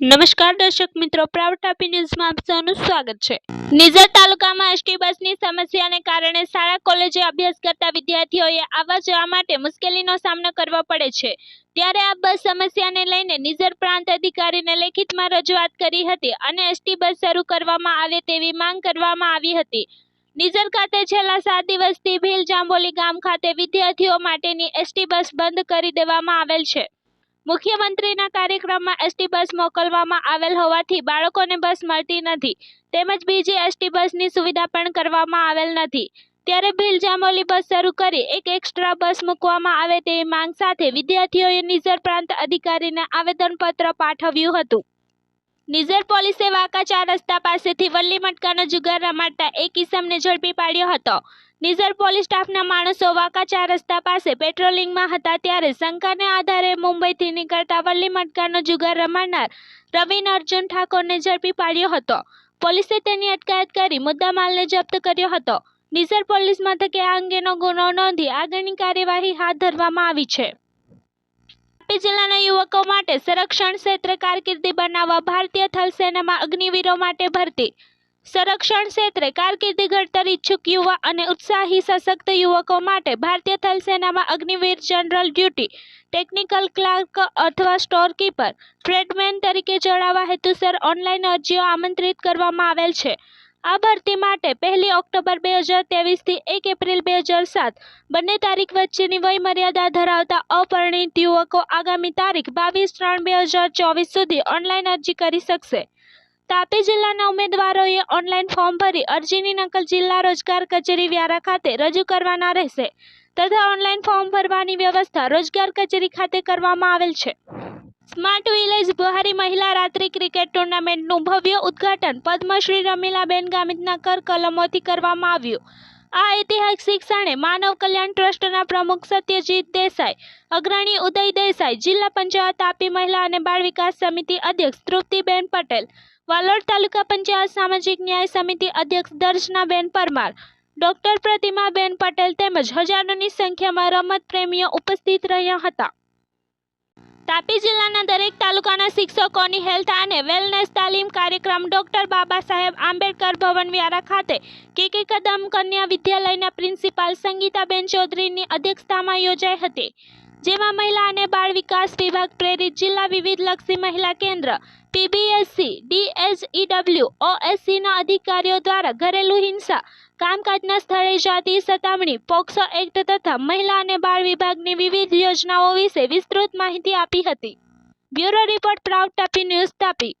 નમસ્કાર દર્શક મિત્રો, પ્રાઉડ ટાપી ન્યૂઝમાં આપ સૌનું સ્વાગત છે. નિઝર તાલુકામાં એસટી બસની સમસ્યાને કારણે શાળા, કોલેજે અભ્યાસ કરતા વિદ્યાર્થીઓએ આવવા જવા માટે મુશ્કેલીનો સામનો કરવો પડે છે. ત્યારે આ બસ સમસ્યાને લઈને નિઝર પ્રાંત અધિકારીને લેખિતમાં રજૂઆત કરી હતી અને એસટી બસ શરૂ કરવામાં આવે તેવી માંગ કરવામાં આવી હતી. નિઝર ખાતે છેલ્લા સાત દિવસથી ભીલ જાંબોલી ગામ ખાતે વિદ્યાર્થીઓ માટેની એસટી બસ બંધ કરી દેવામાં આવેલ છે. મુખ્યમંત્રીના કાર્યક્રમમાં એસટી બસ મોકલવામાં આવેલ હોવાથી બાળકોને બસ મળતી નથી. તેમજ બીજી એસટી બસની સુવિધા પણ કરવામાં આવેલ નથી. ત્યારે ભીલ જાંબોલી બસ શરૂ કરી, એક એક્સ્ટ્રા બસ મૂકવામાં આવે તેવી માંગ સાથે વિદ્યાર્થીઓએ નિઝર પ્રાંત અધિકારીને આવેદનપત્ર પાઠવ્યું હતું. નિઝર પોલીસે વાંકા ચાર રસ્તા પાસેથી વલ્લી મટકાનો જુગાર રમાડતા એક ઇસમને ઝડપી પાડ્યો હતો. નિઝર પોલીસ સ્ટાફના માણસો વાંકા ચાર રસ્તા પાસે પેટ્રોલિંગમાં હતા ત્યારે શંકાને આધારે મુંબઈથી નીકળતા વલ્લી મટકાનો જુગાર રમાડનાર રવિન અર્જુન ઠાકોરને ઝડપી પાડ્યો હતો. પોલીસે તેની અટકાયત કરી મુદ્દામાલને જપ્ત કર્યો હતો. નિઝર પોલીસ મથકે આ અંગેનો ગુનો નોંધી આગળની કાર્યવાહી હાથ ધરવામાં આવી છે. તાપી જિલ્લાના યુવકો માટે સંરક્ષણ ક્ષેત્રે કારકિર્દી બનાવવા ભારતીય થલ સેનામાં અગ્નિવીરો માટે ભરતી સંરક્ષણ ક્ષેત્રે કારકિર્દી ઘડતર ઈચ્છુક યુવા અને ઉત્સાહી સશક્ત યુવકો માટે ભારતીય થલ સેનામાં Agniveer general duty, technical clerk અથવા સ્ટોરકીપર, ટ્રેડમેન તરીકે જોડાવા હેતુસર ઓનલાઈન અરજીઓ આમંત્રિત કરવામાં આવેલ છે. આ ભરતી માટે પહેલી ઓક્ટોબર બે હજાર ત્રેવીસથી એક એપ્રિલ બે હજાર સાત બંને તારીખ વચ્ચેની વયમર્યાદા ધરાવતા અપરિણિત યુવકો આગામી તારીખ બાવીસ ત્રણ બે હજાર ચોવીસ સુધી ઓનલાઈન અરજી કરી શકશે. તાપી જિલ્લાના ઉમેદવારોએ ઓનલાઈન ફોર્મ ભરી અરજીની નકલ જિલ્લા રોજગાર કચેરી વ્યારા ખાતે રજૂ કરવાના રહેશે તથા ઓનલાઈન ફોર્મ ભરવાની વ્યવસ્થા રોજગાર કચેરી ખાતે કરવામાં આવેલ છે. સ્માર્ટ વિલેજ બહારી મહિલા રાત્રિ ક્રિકેટ ટુર્નામેન્ટનું ભવ્ય ઉદ્ઘાટન પદ્મશ્રી રમીલાબેન ગામિતના કર કલમોથી કરવામાં આવ્યું. આ ઐતિહાસિક ક્ષણે માનવ કલ્યાણ ટ્રસ્ટના પ્રમુખ સત્યજીત દેસાઈ, અગ્રણી ઉદય દેસાઈ, જિલ્લા પંચાયત તાપી મહિલા અને બાળ વિકાસ સમિતિ અધ્યક્ષ તૃપ્તિબેન પટેલ, વાલોડ તાલુકા પંચાયત સામાજિક ન્યાય સમિતિ અધ્યક્ષ દર્શનાબેન પરમાર, ડોક્ટર પ્રતિમાબેન પટેલ તેમજ હજારોની સંખ્યામાં રમત પ્રેમીઓ ઉપસ્થિત રહ્યા હતા. તાપી જિલ્લાના દરેક તાલુકાના શિક્ષકોની હેલ્થ અને વેલનેસ તાલીમ કાર્યક્રમ ડોક્ટર બાબા સાહેબ આંબેડકર ભવન વ્યારા ખાતે કેકે કદમ કન્યા વિદ્યાલયના પ્રિન્સિપાલ સંગીતાબેન ચૌધરીની અધ્યક્ષતામાં યોજાઈ હતી. જેમાં મહિલા અને બાળ વિકાસ વિભાગ પ્રેરિત જિલ્લા વિવિધ લક્ષી મહિલા કેન્દ્ર, પીબીએસસી, ડીએચઈડબ્લ્યુ, ઓએસસીના અધિકારીઓ દ્વારા ઘરેલુ હિંસા, કામકાજના સ્થળે જાતિ સતામણી, પોક્સો એક્ટ તથા મહિલા અને બાળ વિભાગની વિવિધ યોજનાઓ વિશે વિસ્તૃત માહિતી આપી હતી. Bureau report proud Tapi news Tapi.